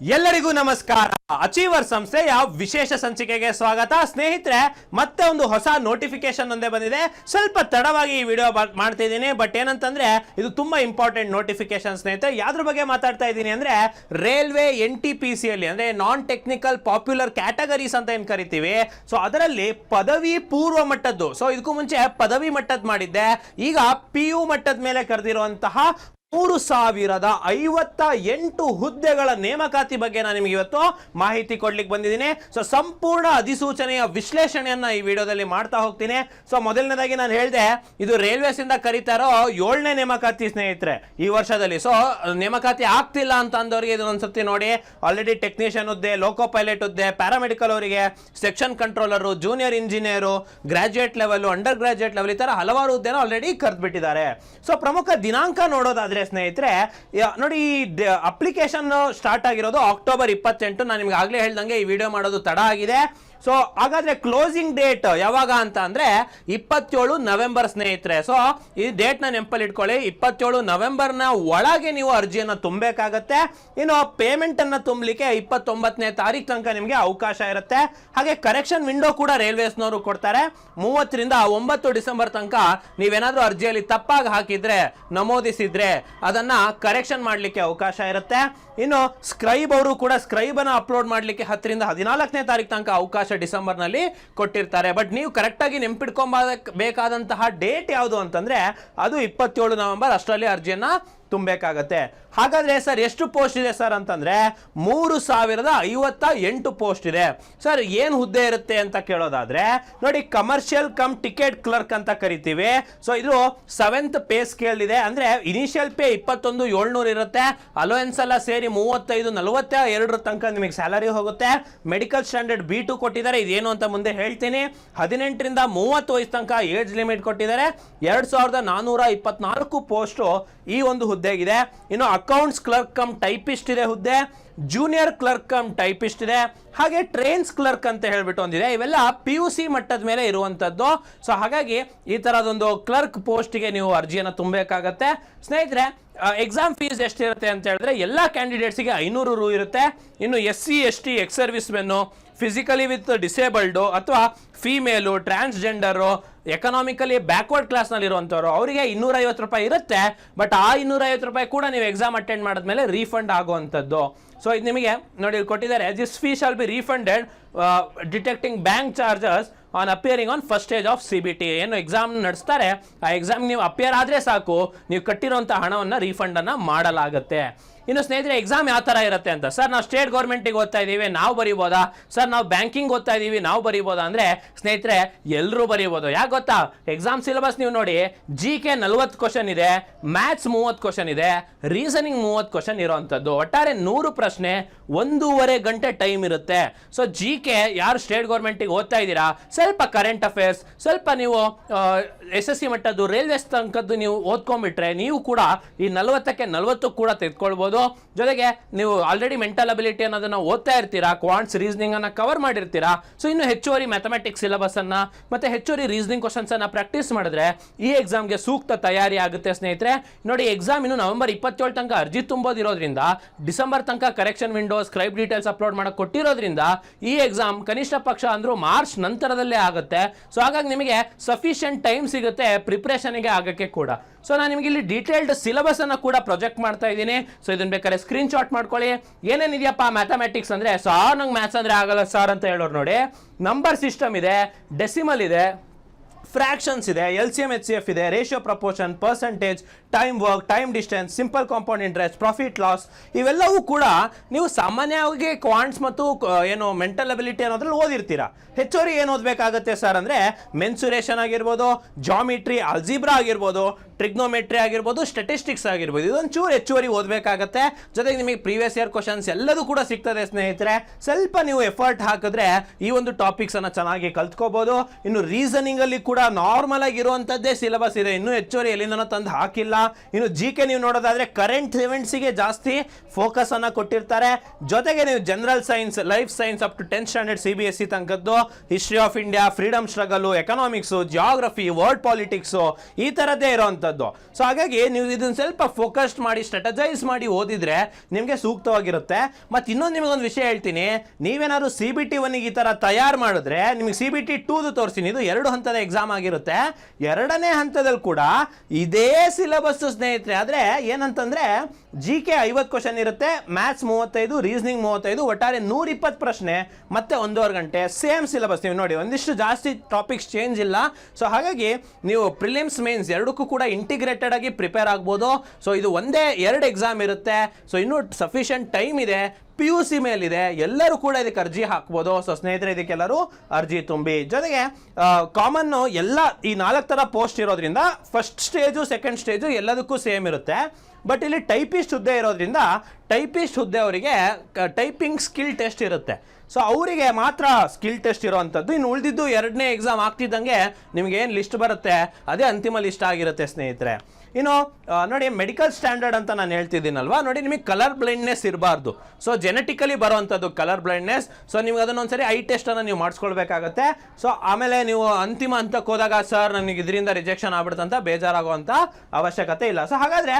ಎಲ್ಲರಿಗೂ ನಮಸ್ಕಾರ. ಅಚೀವರ್ ಸಂಸ್ಥೆಯ ವಿಶೇಷ ಸಂಚಿಕೆಗೆ ಸ್ವಾಗತ. ಸ್ನೇಹಿತರೆ, ಮತ್ತೆ ಒಂದು ಹೊಸ ನೋಟಿಫಿಕೇಶನ್ ಒಂದೇ ಬಂದಿದೆ. ಸ್ವಲ್ಪ ತಡವಾಗಿ ಈ ವಿಡಿಯೋ ಮಾಡ್ತಿದ್ದೀನಿ ಬಟ್ ಏನಂತಂದ್ರೆ, ಇದು ತುಂಬಾ ಇಂಪಾರ್ಟೆಂಟ್ ನೋಟಿಫಿಕೇಶನ್ ಸ್ನೇಹಿತರೆ. ಯಾವ್ದ್ರ ಬಗ್ಗೆ ಮಾತಾಡ್ತಾ ಇದ್ದೀನಿ ಅಂದ್ರೆ railway N T P C ಅಲ್ಲಿ, ಅಂದ್ರೆ ನಾನ್ ಟೆಕ್ನಿಕಲ್ ಪಾಪ್ಯುಲರ್ ಕ್ಯಾಟಗರೀಸ್ ಅಂತ ಏನ್ ಕರಿತೀವಿ. ಸೊ ಅದರಲ್ಲಿ ಪದವಿ ಪೂರ್ವ ಮಟ್ಟದ್ದು. ಸೊ ಇದಕ್ಕೂ ಮುಂಚೆ ಪದವಿ ಮಟ್ಟದ್ ಮಾಡಿದ್ದೆ. ಈಗ ಪಿ ಯು ಮಟ್ಟದ ಮೇಲೆ ಕರೆದಿರುವಂತಹ ಮೂರು ಸಾವಿರದ ಐವತ್ತ ಎಂಟು ಹುದ್ದೆಗಳ ನೇಮಕಾತಿ ಬಗ್ಗೆ ನಾನು ನಿಮಗೆ ಇವತ್ತು ಮಾಹಿತಿ ಕೊಡ್ಲಿಕ್ಕೆ ಬಂದಿದ್ದೀನಿ. ಸೊ ಸಂಪೂರ್ಣ ಅಧಿಸೂಚನೆಯ ವಿಶ್ಲೇಷಣೆಯನ್ನು ಈ ವಿಡಿಯೋದಲ್ಲಿ ಮಾಡ್ತಾ ಹೋಗ್ತೀನಿ. ಸೊ ಮೊದಲನೇದಾಗಿ ನಾನು ಹೇಳಿದೆ, ಇದು ರೈಲ್ವೇಸ್ ಇಂದ ಕರೀತಾರೋ ಏಳನೇ ನೇಮಕಾತಿ ಸ್ನೇಹಿತರೆ ಈ ವರ್ಷದಲ್ಲಿ. ಸೊ ನೇಮಕಾತಿ ಆಗ್ತಿಲ್ಲ ಅಂತ ಅಂದವರಿಗೆ ಇದು ಒಂದ್ಸತಿ ನೋಡಿ ಆಲ್ರೆಡಿ ಟೆಕ್ನಿಷಿಯನ್ ಹುದ್ದೆ ಲೋಕೋ ಪೈಲಟ್ ಹುದ್ದೆ ಪ್ಯಾರಾಮೆಡಿಕಲ್ ಅವರಿಗೆ section controller junior engineer graduate level undergraduate level ಈ ತರ ಹಲವಾರು ಹುದ್ದೆನ ಆಲ್ರೆಡಿ ಕರೆದ್ಬಿಟ್ಟಿದ್ದಾರೆ. ಸೊ ಪ್ರಮುಖ ದಿನಾಂಕ ನೋಡೋದಾದ್ರೆ ಸ್ನೇಹಿತರೆ ನೋಡಿ ಈ ಅಪ್ಲಿಕೇಶನ್ ಸ್ಟಾರ್ಟ್ ಆಗಿರೋದು ಅಕ್ಟೋಬರ್ ಇಪ್ಪತ್ತೆಂಟು. ನಾನು ನಿಮ್ಗೆ ಆಗ್ಲೇ ಹೇಳ್ದಂಗೆ ಈ ವಿಡಿಯೋ ಮಾಡೋದು ತಡ ಆಗಿದೆ. ಸೊ ಹಾಗಾದ್ರೆ ಕ್ಲೋಸಿಂಗ್ ಡೇಟ್ ಯಾವಾಗ ಅಂತ ಅಂದ್ರೆ ಇಪ್ಪತ್ತೇಳು ನವೆಂಬರ್ ಸ್ನೇಹಿತರೆ. ಸೊ ಈ ಡೇಟ್ನ ನೆನಪಲ್ಲಿ ಇಟ್ಕೊಳ್ಳಿ. ಇಪ್ಪತ್ತೇಳು ನವೆಂಬರ್ನ ಒಳಗೆ ನೀವು ಅರ್ಜಿಯನ್ನ ತುಂಬಬೇಕಾಗತ್ತೆ. ಇನ್ನು ಪೇಮೆಂಟ್ ಅನ್ನ ತುಂಬಲಿಕ್ಕೆ ಇಪ್ಪತ್ತೊಂಬತ್ತನೇ ತಾರೀಕು ತನಕ ನಿಮಗೆ ಅವಕಾಶ ಇರುತ್ತೆ. ಹಾಗೆ ಕರೆಕ್ಷನ್ ವಿಂಡೋ ಕೂಡ ರೈಲ್ವೇಸ್ನವರು ಕೊಡ್ತಾರೆ. ಮೂವತ್ತರಿಂದ ಒಂಬತ್ತು ಡಿಸೆಂಬರ್ ತನಕ ನೀವೇನಾದ್ರೂ ಅರ್ಜಿಯಲ್ಲಿ ತಪ್ಪಾಗಿ ಹಾಕಿದ್ರೆ, ನಮೂದಿಸಿದ್ರೆ ಅದನ್ನ ಕರೆಕ್ಷನ್ ಮಾಡಲಿಕ್ಕೆ ಅವಕಾಶ ಇರುತ್ತೆ. ಇನ್ನು ಸ್ಕ್ರೈಬ್ ಅವರು ಕೂಡ ಸ್ಕ್ರೈಬ್ ಅನ್ನ ಅಪ್ಲೋಡ್ ಮಾಡಲಿಕ್ಕೆ ಹತ್ತರಿಂದ ಹದಿನಾಲ್ಕನೇ ತಾರೀಕು ತನಕ ಅವಕಾಶ ಡಿಸೆಂಬರ್ನಲ್ಲಿ ಕೊಟ್ಟಿರ್ತಾರೆ. ಬಟ್ ನೀವು ಕರೆಕ್ಟಾಗಿ ಆಗಿ ನೆನ್ಪಿಟ್ಕೊಬೇಕಾದಂತಹ ಡೇಟ್ ಯಾವುದು ಅಂತಂದ್ರೆ, ಅದು ಇಪ್ಪತ್ತೇಳು ನವೆಂಬರ್ ಅಷ್ಟರಲ್ಲಿ ಅರ್ಜಿಯನ್ನ ತುಂಬಬೇಕಾಗತ್ತೆ. ಹಾಗಾದ್ರೆ ಸರ್, ಎಷ್ಟು ಪೋಸ್ಟ್ ಇದೆ ಸರ್ ಅಂತಂದ್ರೆ, ಮೂರು ಸಾವಿರದ ಐವತ್ತ ಎಂಟು ಪೋಸ್ಟ್ ಇದೆ. ಸರ್, ಏನು ಹುದ್ದೆ ಇರುತ್ತೆ ಅಂತ ಕೇಳೋದಾದ್ರೆ, ನೋಡಿ ಕಮರ್ಷಿಯಲ್ ಕಮ್ ಟಿಕೆಟ್ ಕ್ಲರ್ಕ್ ಅಂತ ಕರಿತೀವಿ. ಸೊ ಇದು ಸೆವೆಂತ್ ಪೇ ಸ್ಕೇಲ್ ಇದೆ. ಅಂದ್ರೆ ಇನಿಷಿಯಲ್ ಪೇ ಇಪ್ಪತ್ತೊಂದು, ಏಳ್ನೂರು ಇರುತ್ತೆ. ಅಲೋಯನ್ಸ್ ಎಲ್ಲ ಸೇರಿ ಮೂವತ್ತೈದು ನಲವತ್ತ ಎರಡರ ತನಕ ನಿಮಗೆ ಸ್ಯಾಲರಿ ಹೋಗುತ್ತೆ. ಮೆಡಿಕಲ್ ಸ್ಟ್ಯಾಂಡರ್ಡ್ ಬಿ ಟು ಕೊಟ್ಟಿದ್ದಾರೆ. ಇದೇನು ಅಂತ ಮುಂದೆ ಹೇಳ್ತೀನಿ. ಹದಿನೆಂಟರಿಂದ ಮೂವತ್ತು ವಯಸ್ಸು ತನಕ ಏಜ್ ಲಿಮಿಟ್ ಕೊಟ್ಟಿದ್ದಾರೆ. ಎರಡು ಸಾವಿರದ ನಾನೂರ ಇಪ್ಪತ್ನಾಲ್ಕು ಪೋಸ್ಟು ಈ ಒಂದು ಹುದ್ದೆಗಿದೆ ಇನ್ನು ಅಕೌಂಟ್ಸ್ ಕ್ಲರ್ಕ್ ಕಮ್ ಟೈಪಿಸ್ಟ್ ಇದೆ ಹುದ್ದೆ ಜೂನಿಯರ್ ಕ್ಲರ್ಕ್ ಕಮ್ ಟೈಪಿಸ್ಟ್ ಇದೆ, ಹಾಗೆ ಟ್ರೈನ್ಸ್ ಕ್ಲರ್ಕ್ ಅಂತ ಹೇಳ್ಬಿಟ್ಟು ಒಂದಿದೆ. ಇವೆಲ್ಲ ಪಿ ಯು ಸಿ ಮಟ್ಟದ ಮೇಲೆ ಇರುವಂಥದ್ದು ಸೊ ಹಾಗಾಗಿ ಈ ಥರದೊಂದು ಕ್ಲರ್ಕ್ ಪೋಸ್ಟ್ಗೆ ನೀವು ಅರ್ಜಿಯನ್ನು ತುಂಬಬೇಕಾಗತ್ತೆ. ಸ್ನೇಹಿತರೆ ಎಕ್ಸಾಮ್ ಫೀಸ್ ಎಷ್ಟಿರುತ್ತೆ ಅಂತ ಹೇಳಿದ್ರೆ, ಎಲ್ಲ ಕ್ಯಾಂಡಿಡೇಟ್ಸಿಗೆ ಐನೂರು ರು ಇರುತ್ತೆ. ಇನ್ನು S C S T ex service men physically with disabled ಅಥವಾ ಫೀಮೇಲು ಟ್ರಾನ್ಸ್ಜೆಂಡರು ಎಕನಾಮಿಕಲಿ ಬ್ಯಾಕ್ವರ್ಡ್ ಕ್ಲಾಸ್ನಲ್ಲಿ ಇರುವಂಥವ್ರು ಅವರಿಗೆ ಇನ್ನೂರೈವತ್ತು ರೂಪಾಯಿ ಇರುತ್ತೆ. ಬಟ್ ಆ ಇನ್ನೂರೈವತ್ತು ರೂಪಾಯಿ ಕೂಡ ನೀವು ಎಕ್ಸಾಮ್ ಅಟೆಂಡ್ ಮಾಡಿದ್ಮೇಲೆ ರೀಫಂಡ್ ಆಗುವಂಥದ್ದು. ಸೊ ಇದು ನಿಮಗೆ ನೋಡಿ ಕೊಟ್ಟಿದ್ದಾರೆ. This fee shall be refunded detecting bank charges on appearing on first stage of C B T ಏನು ಎಕ್ಸಾಮ್ ನಡೆಸ್ತಾರೆ, ಆ ಎಕ್ಸಾಮ್ ನೀವು ಅಪಿಯರ್ ಆದರೆ ಸಾಕು. ನೀವು ಕಟ್ಟಿರೋಂಥ ಹಣವನ್ನು ರೀಫಂಡನ್ನು ಮಾಡಲಾಗುತ್ತೆ. ಇನ್ನು ಸ್ನೇಹಿತರೆ ಎಕ್ಸಾಮ್ ಯಾವ ಥರ ಇರುತ್ತೆ ಅಂತ? ಸರ್, ನಾವು ಸ್ಟೇಟ್ ಗೌರ್ಮೆಂಟಿಗೆ ಓದ್ತಾ ಇದ್ದೀವಿ ನಾವು ಬರಿಬೋದಾ? ಸರ್, ನಾವು ಬ್ಯಾಂಕಿಂಗ್ ಓದ್ತಾ ಇದ್ದೀವಿ ನಾವು ಬರಿಬೋದಾ? ಅಂದರೆ, ಸ್ನೇಹಿತರೆ ಎಲ್ಲರೂ ಬರಿಬೋದು. ಯಾಕೆ ಗೊತ್ತಾ? ಎಕ್ಸಾಮ್ ಸಿಲೆಬಸ್ ನೀವು ನೋಡಿ ಜಿ ಕೆ ನಲ್ವತ್ತು ಕ್ವಶನ್ ಇದೆ ಮ್ಯಾಥ್ಸ್ ಮೂವತ್ತು ಕ್ವಶನ್ ಇದೆ ರೀಸನಿಂಗ್ ಮೂವತ್ತು ಕ್ವಶನ್ ಇರೋವಂಥದ್ದು ಒಟ್ಟಾರೆ ನೂರು ಪ್ರಶ್ನೆ ಒಂದೂವರೆ ಗಂಟೆ ಟೈಮ್ ಇರುತ್ತೆ. ಸೊ ಜಿ ಕೆ ಯಾರು ಸ್ಟೇಟ್ ಗೌರ್ಮೆಂಟಿಗೆ ಓದ್ತಾ ಇದ್ದೀರಾ? ಸ್ವಲ್ಪ ಕರೆಂಟ್ ಅಫೇರ್ಸ್ ಸ್ವಲ್ಪ ನೀವು ಎಸ್ ಎಸ್ ಸಿ ಮಟ್ಟದ್ದು ರೈಲ್ವೆ ತನಕದ್ದು ನೀವು ಓದ್ಕೊಂಡ್ಬಿಟ್ರೆ, ನೀವು ಕೂಡ ಈ ನಲವತ್ತಕ್ಕೆ ನಲವತ್ತು ಕೂಡ ತೆಗೆದುಕೊಳ್ಬೋದು. ಜೊತೆಗೆ ನೀವು ಆಲ್ರೆಡಿ ಮೆಂಟಲ್ ಅಬಿಲಿಟಿ ಅನ್ನೋದನ್ನ ಓದ್ತಾ ಇರ್ತೀರಾ ಕ್ವಾಂಟ್ಸ್ ರೀಸನಿಂಗ್ ಅನ್ನ ಕವರ್ ಮಾಡಿರ್ತೀರಾ ಸೊ ಇನ್ನು ಹೆಚ್ಚುವರಿ ಮ್ಯಾಥಮೆಟಿಕ್ಸ್ ಸಿಲೆಬಸ್ ಅನ್ನ ಮತ್ತೆ ಹೆಚ್ಚುವರಿ ರೀಸನಿಂಗ್ ಅನ್ನ ಪ್ರಾಕ್ಟೀಸ್ ಮಾಡಿದ್ರೆ ಈ ಎಕ್ಸಾಮ್ಗೆ ಸೂಕ್ತ ತಯಾರಿ ಆಗುತ್ತೆ ಸ್ನೇಹಿತರೆ. ನೋಡಿ ಎಕ್ಸಾಮ್ ಇನ್ನು ನವೆಂಬರ್ ಇಪ್ಪತ್ತೇಳು ತನಕ ಅರ್ಜಿ ತುಂಬೋದಿರೋದ್ರಿಂದ, ಡಿಸೆಂಬರ್ ತನಕ correction window scribe details upload ಮಾಡಕ್ ಕೊಟ್ಟಿರೋದ್ರಿಂದ ಈ ಎಕ್ಸಾಮ್ ಕನಿಷ್ಠ ಪಕ್ಷ ಅಂದರೂ ಮಾರ್ಚ್ ನಂತರದಲ್ಲೇ ಆಗುತ್ತೆ. ಸೊ ಹಾಗಾಗಿ ನಿಮಗೆ ಸಫಿಷಿಯಂಟ್ ಟೈಮ್ ಸಿಗುತ್ತೆ ಪ್ರಿಪ್ರೇಷನ್ಗೆ ಆಗಕ್ಕೆ ಕೂಡ. ಸೊ ನಾನು ನಿಮಗೆ ಇಲ್ಲಿ ಡೀಟೇಲ್ಡ್ ಸಿಲೆಬಸ್ ಅನ್ನು ಕೂಡ ಪ್ರೊಜೆಕ್ಟ್ ಮಾಡ್ತಾ ಇದ್ದೀನಿ. ಸೊ ಇದನ್ನ ಬೇಕಾದ್ರೆ ಸ್ಕ್ರೀನ್ ಶಾಟ್ ಮಾಡ್ಕೊಳ್ಳಿ. ಏನೇನಿದೆಯಪ್ಪ ಮ್ಯಾಥಮೆಟಿಕ್ಸ್ ಅಂದರೆ? ಸಾರ್ ನಂಗೆ ಮ್ಯಾಥ್ಸ್ ಅಂದರೆ ಆಗಲ್ಲ ಸರ್ ಅಂತ ಹೇಳೋರು ನೋಡಿ. ನಂಬರ್ ಸಿಸ್ಟಮ್ ಇದೆ ಡೆಸಿಮಲ್ ಇದೆ ಫ್ರಾಕ್ಷನ್ಸ್ ಇದೆ L C M H C F ಇದೆ ratio proportion percentage time work time distance simple compound interest profit loss ಇವೆಲ್ಲವೂ ಕೂಡ ನೀವು ಸಾಮಾನ್ಯವಾಗಿ ಕ್ವಾಂಟ್ಸ್ ಮತ್ತು ಏನು ಮೆಂಟಲ್ ಅಬಿಲಿಟಿ ಅನ್ನೋದ್ರಲ್ಲಿ ಓದಿರ್ತೀರಾ. ಹೆಚ್ಚುವರಿ ಏನು ಓದಬೇಕಾಗುತ್ತೆ ಸರ್ ಅಂದರೆ ಮೆನ್ಸುರೇಷನ್ ಆಗಿರ್ಬೋದು ಜಾಮಿಟ್ರಿ ಅಲ್ಜಿಬ್ರಾ ಆಗಿರ್ಬೋದು ಟ್ರಿಗ್ನೋಮೆಟ್ರಿ ಆಗಿರ್ಬೋದು ಸ್ಟೆಟಿಸ್ಟಿಕ್ಸ್ ಆಗಿರ್ಬೋದು. ಇದೊಂಚೂರು ಹೆಚ್ಚುವರಿ ಓದಬೇಕಾಗತ್ತೆ. ಜೊತೆಗೆ ನಿಮಗೆ ಪ್ರೀವಿಯಸ್ ಇಯರ್ ಕ್ವಶನ್ಸ್ ಎಲ್ಲದೂ ಕೂಡ ಸಿಗ್ತದೆ ಸ್ನೇಹಿತರೆ. ಸ್ವಲ್ಪ ನೀವು ಎಫರ್ಟ್ ಹಾಕಿದ್ರೆ ಈ ಒಂದು ಟಾಪಿಕ್ಸ್ ಅನ್ನ ಚೆನ್ನಾಗಿ ಕಲ್ತ್ಕೋಬೋದು. ಇನ್ನು ರೀಸನಿಂಗಲ್ಲಿ ಕೂಡ ನಾರ್ಮಲ್ ಆಗಿರುವಂಥದ್ದೇ ಸಿಲೆಬಸ್ ಇದೆ. ಇನ್ನು ಹೆಚ್ಚುವರಿ ಎಲ್ಲಿಂದನೋ ತಂದು ಹಾಕಿಲ್ಲ. ಇನ್ನು ಜಿ ಕೆ ನೀವು ನೋಡೋದಾದ್ರೆ ಕರೆಂಟ್ ಇವೆಂಟ್ಸಿಗೆ ಜಾಸ್ತಿ ಫೋಕಸ್ ಅನ್ನ ಕೊಟ್ಟಿರ್ತಾರೆ. ಜೊತೆಗೆ ನೀವು general science life science up to tenth standard C B S C ತನಕದ್ದು history of India freedom struggle economics geography world politics ಈ ಥರದ್ದೇ ಇರೋವಂಥದ್ದು ಸೊ ಹಾಗಾಗಿ ನೀವು ಇದನ್ನ ಸ್ವಲ್ಪ ಫೋಕಸ್ಡ್ ಮಾಡಿ ಸ್ಟ್ರಾಟಜೈಸ್ ಮಾಡಿ ಓದಿದ್ರೆ ನಿಮಗೆ ಸೂಕ್ತವಾಗಿರುತ್ತೆ. ಮತ್ತು ಇನ್ನೊಂದು ನಿಮಗೊಂದು ವಿಷಯ ಹೇಳ್ತೀನಿ. ನೀವೇನಾದ್ರು ಸಿ ಬಿ ಟಿ ಒನ್ಗೆ ಈ ಥರ ತಯಾರು ಮಾಡಿದ್ರೆ ನಿಮಗೆ ಸಿ ಬಿ ಟಿ ಟೂದು ತೋರಿಸ್ತೀನಿ. ಇದು ಎರಡು ಹಂತದ ಎಕ್ಸಾಮ್ ಆಗಿರುತ್ತೆ. ಎರಡನೇ ಹಂತದಲ್ಲಿ ಕೂಡ ಇದೇ ಸಿಲೆಬಸ್ ಸ್ನೇಹಿತರೆ, ಆದರೆ ಏನಂತಂದರೆ ಜಿ ಕೆ ಐವತ್ತು ಕ್ವಶನ್ ಇರುತ್ತೆ ಮ್ಯಾಥ್ಸ್ ಮೂವತ್ತೈದು ರೀಸನಿಂಗ್ ಮೂವತ್ತೈದು, ಒಟ್ಟಾರೆ ನೂರ ಇಪ್ಪತ್ತು ಪ್ರಶ್ನೆ, ಮತ್ತೆ ಒಂದೂವರೆ ಗಂಟೆ ಸೇಮ್ ಸಿಲೆಬಸ್ ನೀವು ನೋಡಿ, ಒಂದಿಷ್ಟು ಜಾಸ್ತಿ ಟಾಪಿಕ್ಸ್ ಚೇಂಜ್ ಇಲ್ಲ. ಸೊ ಹಾಗಾಗಿ ನೀವು ಪ್ರಿಲಿಮ್ಸ್ ಮೇನ್ಸ್ ಎರಡಕ್ಕೂ ಕೂಡ ಇಂಟಿಗ್ರೇಟೆಡ್ ಆಗಿ ಪ್ರಿಪೇರ್ ಆಗ್ಬೋದು. ಸೊ ಇದು ಒಂದೇ ಎರಡು ಎಕ್ಸಾಮ್ ಇರುತ್ತೆ. ಸೊ ಇನ್ನೂ ಸಫಿಷಿಯಂಟ್ ಟೈಮ್ ಇದೆ. ಪಿ ಯು ಸಿ ಮೇಲಿದೆ, ಎಲ್ಲರೂ ಕೂಡ ಇದಕ್ಕೆ ಅರ್ಜಿ ಹಾಕ್ಬೋದು. ಸೊ ಸ್ನೇಹಿತರೆ, ಇದಕ್ಕೆಲ್ಲರೂ ಅರ್ಜಿ ತುಂಬಿ. ಜೊತೆಗೆ ಕಾಮನ್ನು ಎಲ್ಲ ಈ ನಾಲ್ಕು ಥರ ಪೋಸ್ಟ್ ಇರೋದ್ರಿಂದ ಫಸ್ಟ್ ಸ್ಟೇಜು ಸೆಕೆಂಡ್ ಸ್ಟೇಜು ಎಲ್ಲದಕ್ಕೂ ಸೇಮ್ ಇರುತ್ತೆ. ಬಟ್ ಇಲ್ಲಿ ಟೈಪಿಸ್ಟ್ ಹುದ್ದೆ ಇರೋದ್ರಿಂದ ಟೈಪಿಸ್ಟ್ ಹುದ್ದೆ ಅವರಿಗೆ ಟೈಪಿಂಗ್ ಸ್ಕಿಲ್ ಟೆಸ್ಟ್ ಇರುತ್ತೆ. ಸೊ ಅವರಿಗೆ ಮಾತ್ರ ಸ್ಕಿಲ್ ಟೆಸ್ಟ್ ಇರೋವಂಥದ್ದು ಇನ್ನು ಉಳಿದಿದ್ದು ಎರಡನೇ ಎಕ್ಸಾಮ್ ಆಗ್ತಿದ್ದಂಗೆ ನಿಮ್ಗೆ ಏನು ಲಿಸ್ಟ್ ಬರುತ್ತೆ? ಅದೇ ಅಂತಿಮ ಲಿಸ್ಟ್ ಆಗಿರುತ್ತೆ, ಸ್ನೇಹಿತರೆ. ಇನ್ನು ನೋಡಿ ಮೆಡಿಕಲ್ ಸ್ಟ್ಯಾಂಡರ್ಡ್ ಅಂತ ನಾನು ಹೇಳ್ತಿದ್ದೀನಲ್ವಾ? ನೋಡಿ, ನಿಮಗೆ ಕಲರ್ ಬ್ಲೈಂಡ್ನೆಸ್ ಇರಬಾರ್ದು. ಸೊ ಜೆನೆಟಿಕಲಿ ಬರುವಂಥದ್ದು ಕಲರ್ ಬ್ಲೈಂಡ್ನೆಸ್ ಸೊ ನಿಮ್ಗೆ ಅದನ್ನೊಂದ್ಸರಿ ಐ ಟೆಸ್ಟನ್ನು ನೀವು ಮಾಡಿಸ್ಕೊಳ್ಬೇಕಾಗತ್ತೆ. ಸೊ ಆಮೇಲೆ ನೀವು ಅಂತಿಮ ಹಂತಕ್ಕೆ ಹೋದಾಗ, ಸರ್, ನನಗೆ ಇದರಿಂದ ರಿಜೆಕ್ಷನ್ ಆಗ್ಬಿಡ್ತಂತ ಬೇಜಾರಾಗುವಂಥ ಅವಶ್ಯಕತೆ ಇಲ್ಲ. ಸೊ ಹಾಗಾದರೆ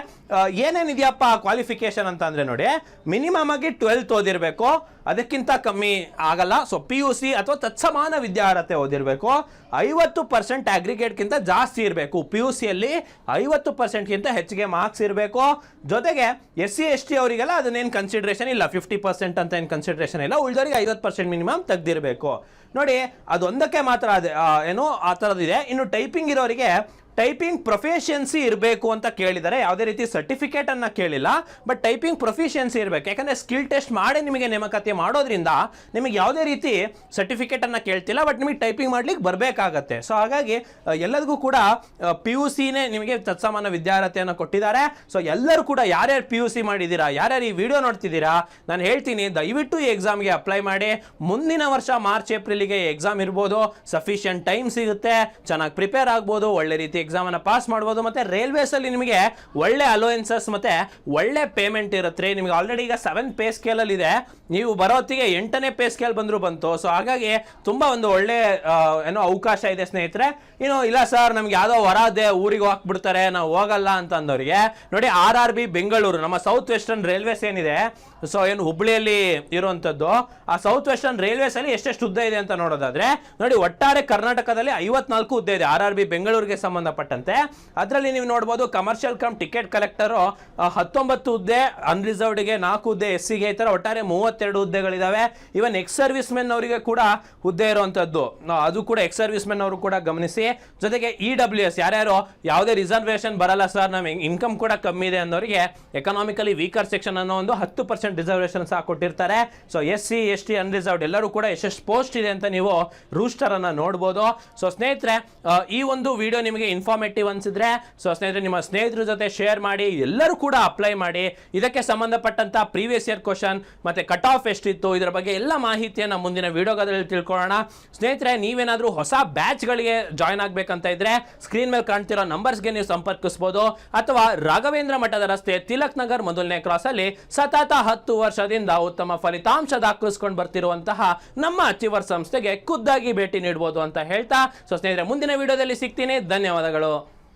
ಏನೇನಿದೆಯಪ್ಪ ಕ್ವಾಲಿಫಿಕೇಶನ್ ಅಂತ ಅಂದರೆ ನೋಡಿ ಮಿನಿಮಮ್ ಆಗಿ ಟ್ವೆಲ್ತ್ ಓದಿರಬೇಕು. ಅದಕ್ಕಿಂತ ಕಮ್ಮಿ ಆಗಲ್ಲ. ಸೊ ಪಿ ಯು ಸಿ ಅಥವಾ ತತ್ಸಮಾನ ವಿದ್ಯಾರ್ಹತೆ ಓದಿರಬೇಕು. ಐವತ್ತು ಪರ್ಸೆಂಟ್ ಅಗ್ರಿಗೇಟ್ಗಿಂತ ಜಾಸ್ತಿ ಇರಬೇಕು. ಪಿ ಯು ಸಿಯಲ್ಲಿ ಐವತ್ತು ಪರ್ಸೆಂಟ್ಗಿಂತ ಹೆಚ್ಚಿಗೆ ಮಾರ್ಕ್ಸ್ ಇರಬೇಕು. ಜೊತೆಗೆ ಎಸ್ ಸಿ ಎಸ್ ಟಿ ಅವರಿಗೆಲ್ಲ ಅದನ್ನೇನು ಕನ್ಸಿಡ್ರೇಷನ್ ಇಲ್ಲ. ಫಿಫ್ಟಿ ಪರ್ಸೆಂಟ್ ಅಂತ ಏನು ಕನ್ಸಿಡ್ರೇಷನ್ ಇಲ್ಲ. ಉಳಿದವರಿಗೆ ಐವತ್ತು ಪರ್ಸೆಂಟ್ ಮಿನಿಮಮ್ ತೆಗ್ದಿರಬೇಕು. ನೋಡಿ, ಅದೊಂದಕ್ಕೆ ಮಾತ್ರ ಅದೇ ಏನೋ, ಆ ಥರದ್ದಿದೆ ಇನ್ನು ಟೈಪಿಂಗ್ ಇರೋರಿಗೆ ಟೈಪಿಂಗ್ ಪ್ರೊಫಿಷಿಯನ್ಸಿ ಇರಬೇಕು ಅಂತ ಕೇಳಿದರೆ ಯಾವುದೇ ರೀತಿ ಸರ್ಟಿಫಿಕೇಟ್ ಅನ್ನ ಕೇಳಿಲ್ಲ, ಬಟ್ ಟೈಪಿಂಗ್ ಪ್ರೊಫಿಷಿಯನ್ಸಿ ಇರಬೇಕು. ಯಾಕಂದ್ರೆ ಸ್ಕಿಲ್ ಟೆಸ್ಟ್ ಮಾಡಿ ನಿಮಗೆ ನೇಮಕಾತಿ ಮಾಡೋದ್ರಿಂದ ನಿಮಗೆ ಯಾವುದೇ ರೀತಿ ಸರ್ಟಿಫಿಕೇಟ್ ಅನ್ನ ಕೇಳ್ತಿಲ್ಲ, ಬಟ್ ನಿಮಗೆ ಟೈಪಿಂಗ್ ಮಾಡ್ಲಿಕ್ಕೆ ಬರಬೇಕಾಗತ್ತೆ. ಸೊ ಹಾಗಾಗಿ ಎಲ್ಲರಿಗೂ ಕೂಡ ಪಿ ಯು ಸಿನೇ ನಿಮಗೆ ತತ್ಸಮಾನ ವಿದ್ಯಾರ್ಹತೆಯನ್ನು ಕೊಟ್ಟಿದ್ದಾರೆ. ಸೊ ಎಲ್ಲರೂ ಕೂಡ ಯಾರ್ಯಾರು ಪಿ ಯು ಸಿ ಮಾಡಿದ್ದೀರಾ, ಯಾರ್ಯಾರು ಈ ವಿಡಿಯೋ ನೋಡ್ತಿದ್ದೀರಾ, ನಾನು ಹೇಳ್ತೀನಿ, ದಯವಿಟ್ಟು ಈ ಎಕ್ಸಾಮ್ಗೆ ಅಪ್ಲೈ ಮಾಡಿ. ಮುಂದಿನ ವರ್ಷ ಮಾರ್ಚ್, ಏಪ್ರಿಲಿಗೆ ಎಕ್ಸಾಮ್ ಇರ್ಬೋದು. ಸಫಿಷಿಯಂಟ್ ಟೈಮ್ ಸಿಗುತ್ತೆ. ಚೆನ್ನಾಗಿ ಪ್ರಿಪೇರ್ ಆಗ್ಬೋದು. ಒಳ್ಳೆ ರೀತಿ ಎಕ್ಸಾಮ್ ಅನ್ನ ಪಾಸ್ ಮಾಡ್ಬೋದು ಮತ್ತೆ ರೈಲ್ವೇಸಲ್ಲಿ ನಿಮಗೆ ಒಳ್ಳೆ ಅಲೋಯೆನ್ಸಸ್ ಮತ್ತೆ ಒಳ್ಳೆ ಪೇಮೆಂಟ್ ಇರುತ್ತೆ ನಿಮಗೆ ಆಲ್ರೆಡಿ ಈಗ ಸೆವೆನ್ ಪೇ ಸ್ಕೇಲ್ ಅಲ್ಲಿ ಇದೆ. ನೀವು ಬರೋತ್ತಿಗೆ ಎಂಟನೇ ಪೇ ಸ್ಕೇಲ್ ಬಂದ್ರು ಬಂತು. ಸೊ ಹಾಗಾಗಿ ತುಂಬಾ ಒಂದು ಒಳ್ಳೆ ಏನೋ ಅವಕಾಶ ಇದೆ ಸ್ನೇಹಿತರೆ. ಇನ್ನು ಇಲ್ಲ ಸರ್ ನಮ್ಗೆ ಯಾವುದೋ ಹೊರದೆ ಊರಿಗೆ ಹೋಗ್ಬಿಡ್ತಾರೆ, ನಾವು ಹೋಗಲ್ಲ ಅಂತ ಅಂದವರಿಗೆ. ನೋಡಿ ಆರ್ ಆರ್ ಬಿ ಬೆಂಗಳೂರು ನಮ್ಮ ಸೌತ್ ವೆಸ್ಟರ್ನ್ ರೈಲ್ವೇಸ್ ಏನಿದೆ ಸೊ ಏನು ಹುಬ್ಳಿಯಲ್ಲಿ ಇರುವಂತದ್ದು, ಆ ಸೌತ್ ವೆಸ್ಟರ್ನ್ ರೈಲ್ವೇಸ್ ಅಲ್ಲಿ ಎಷ್ಟೆಷ್ಟು ಹುದ್ದೆ ಇದೆ ಅಂತ ನೋಡೋದಾದ್ರೆ, ನೋಡಿ ಒಟ್ಟಾರೆ ಕರ್ನಾಟಕದಲ್ಲಿ ಐವತ್ನಾಲ್ಕು ಹುದ್ದೆ ಇದೆ, ಆರ್ ಆರ್ ಬಿ ಬೆಂಗಳೂರಿಗೆ ಸಂಬಂಧಪಟ್ಟಂತೆ. ಅದರಲ್ಲಿ ನೀವು ನೋಡ್ಬೋದು ಕಮರ್ಷಿಯಲ್ ಕಮ್ ಟಿಕೆಟ್ ಕಲೆಕ್ಟರು ಹತ್ತೊಂಬತ್ತು ಹುದ್ದೆ ಅನ್ರಿಸರ್ವ್ಡ್ಗೆ ನಾಲ್ಕು ಹುದ್ದೆ ಎಸ್ ಸಿಗೆ ಈ ಥರ ಒಟ್ಟಾರೆ ಮೂವತ್ತೆರಡು ಹುದ್ದೆಗಳಿದ್ದಾವೆ ಇವನ್ ಎಕ್ಸ್ ಸರ್ವಿಸ್ ಮೆನ್ ಅವರಿಗೆ ಕೂಡ ಹುದ್ದೆ ಇರುವಂತದ್ದು. ಅದು ಕೂಡ ಎಕ್ಸ್ ಸರ್ವಿಸ್ ಮೆನ್ ಅವರು ಕೂಡ ಗಮನಿಸಿ. ಜೊತೆಗೆ ಇ ಡಬ್ಲ್ಯೂ ಎಸ್ ಯಾರ್ಯಾರು ಯಾವುದೇ ರಿಸರ್ವೇಶನ್ ಬರಲ್ಲ ಸರ್ ನಮಗೆ ಇನ್ಕಮ್ ಕೂಡ ಕಮ್ಮಿ ಇದೆ ಅನ್ನೋರಿಗೆ ಎಕನಾಮಿಕಲಿ ವೀಕರ್ ಸೆಕ್ಷನ್ ಅನ್ನೋ ಒಂದು ಹತ್ತು ಪರ್ಸೆಂಟ್ ರಿಸರ್ವೇಶನ್ ಸಹ ಕೊಟ್ಟಿರ್ತಾರೆ. So S C S T unreserved ಎಲ್ಲರೂ ಕೂಡ ಎಷ್ಟೆಷ್ಟು ಪೋಸ್ಟ್ ಇದೆ ಅಂತ ನೀವು ರೂಸ್ಟರ್ ಅನ್ನ ನೋಡ್ಬೋದು. ಸೊ ಸ್ನೇಹಿತರೆ ಈ ಒಂದು ವಿಡಿಯೋ ನಿಮಗೆ ಇನ್ಫಾರ್ಮೇಟಿವ್ ಅನ್ಸಿದ್ರೆ ಸೊ ಸ್ನೇಹಿತರೆ, ನಿಮ್ಮ ಸ್ನೇಹಿತರ ಜೊತೆ ಶೇರ್ ಮಾಡಿ, ಎಲ್ಲರೂ ಕೂಡ ಅಪ್ಲೈ ಮಾಡಿ. ಇದಕ್ಕೆ ಸಂಬಂಧಪಟ್ಟಂತ ಪ್ರೀವಿಯಸ್ ಇಯರ್ ಕ್ವಶನ್ ಮತ್ತೆ ಕಟ್ ಆಫ್ ಎಷ್ಟಿತ್ತು, ಇದರ ಬಗ್ಗೆ ಎಲ್ಲ ಮಾಹಿತಿಯನ್ನು ಮುಂದಿನ ವಿಡಿಯೋಗಳಲ್ಲಿ ತಿಳ್ಕೊಳ್ಳೋಣ. ಸ್ನೇಹಿತರೆ, ನೀವೇನಾದರೂ ಹೊಸ ಬ್ಯಾಚ್ಗಳಿಗೆ ಜಾಯ್ನ್ ಆಗಬೇಕಂತ ಇದ್ರೆ ಸ್ಕ್ರೀನ್ ಮೇಲೆ ಕಾಣ್ತಿರೋ ನಂಬರ್ಸ್ಗೆ ನೀವು ಸಂಪರ್ಕಿಸಬಹುದು ಅಥವಾ ರಾಘವೇಂದ್ರ ಮಠದ ರಸ್ತೆ ತಿಲಕ್ ನಗರ್ ಮೊದಲನೇ ಕ್ರಾಸ್ ಅಲ್ಲಿ ಸತತ ಹತ್ತು ವರ್ಷದಿಂದ ಉತ್ತಮ ಫಲಿತಾಂಶ ದಾಖಲಿಸ್ಕೊಂಡು ಬರ್ತಿರುವಂತಹ ನಮ್ಮ ಅಚೀವರ್ ಸಂಸ್ಥೆಗೆ ಖುದ್ದಾಗಿ ಭೇಟಿ ನೀಡಬಹುದು ಅಂತ ಹೇಳ್ತಾ, ಸೊ ಸ್ನೇಹಿತರೆ, ಮುಂದಿನ ವಿಡಿಯೋದಲ್ಲಿ ಸಿಗ್ತೀನಿ. ಧನ್ಯವಾದಗಳು.